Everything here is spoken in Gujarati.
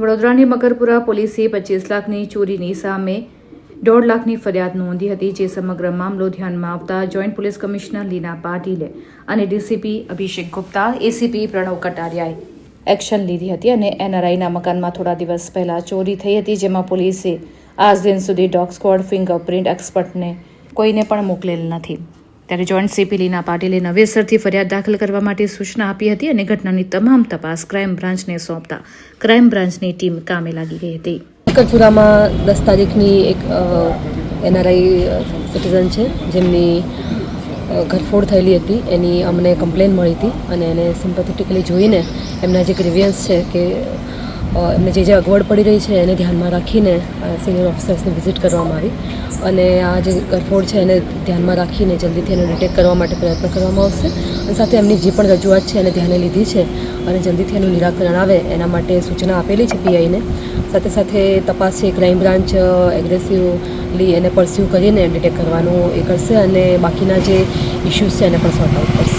વડોદરાની મકરપુરા પોલીસે પચીસ લાખની ચોરીની સામે દોઢ લાખની ફરિયાદ નોંધી હતી જે સમગ્ર મામલો ધ્યાનમાં આવતા જોઈન્ટ પોલીસ કમિશનર લીના પાટીલે અને ડીસીપી અભિષેક ગુપ્તા, એસીપી પ્રણવ કટારિયાએ એક્શન લીધી હતી અને એનઆરઆઈના મકાનમાં થોડા દિવસ પહેલા ચોરી થઈ હતી, જેમાં પોલીસે આજ દિન સુધી ડોગ સ્ક્વોડ ફિંગરપ્રિન્ટ એક્સપર્ટને કોઈને પણ મોકલેલ નથી. ત્યારે જોઈન્ટ સીપી લીના પાટીલે નવેસરથી ફરિયાદ દાખલ કરવા માટે સૂચના આપી હતી અને ઘટનાની તમામ તપાસ ક્રાઇમ બ્રાન્ચને સોંપતા ક્રાઇમ બ્રાન્ચની ટીમ કામે લાગી ગઈ હતી. કચુરામાં દસ તારીખની એક એનઆરઆઈ સિટીઝન છે, જેમની ઘરફોડ થયેલી હતી. એની અમને કમ્પ્લેન મળી હતી અને એને સિમ્પથેટિકલી જોઈને એમના જે ગ્રીવિયન્સ છે કે એમને જે જે અગવડ પડી રહી છે એને ધ્યાનમાં રાખીને સિનિયર ઓફિસર્સને વિઝિટ કરવામાં આવી. અને આ જે ગરફોડ છે એને ધ્યાનમાં રાખીને જલ્દીથી એને ડિટેક્ટ કરવા માટે પ્રયત્ન કરવામાં આવશે. અને સાથે એમની જે પણ રજૂઆત છે એને ધ્યાને લીધી છે અને જલ્દીથી એનું નિરાકરણ આવે એના માટે સૂચના આપેલી છે પીઆઈને. સાથે સાથે તપાસ છે ક્રાઇમ બ્રાન્ચ એગ્રેસિવલી એને પરસ્યુ કરીને ડિટેક્ટ કરવાનું એ કરશે અને બાકીના જે ઇસ્યુઝ છે એને પણ સોર્ટ આઉટ કરશે.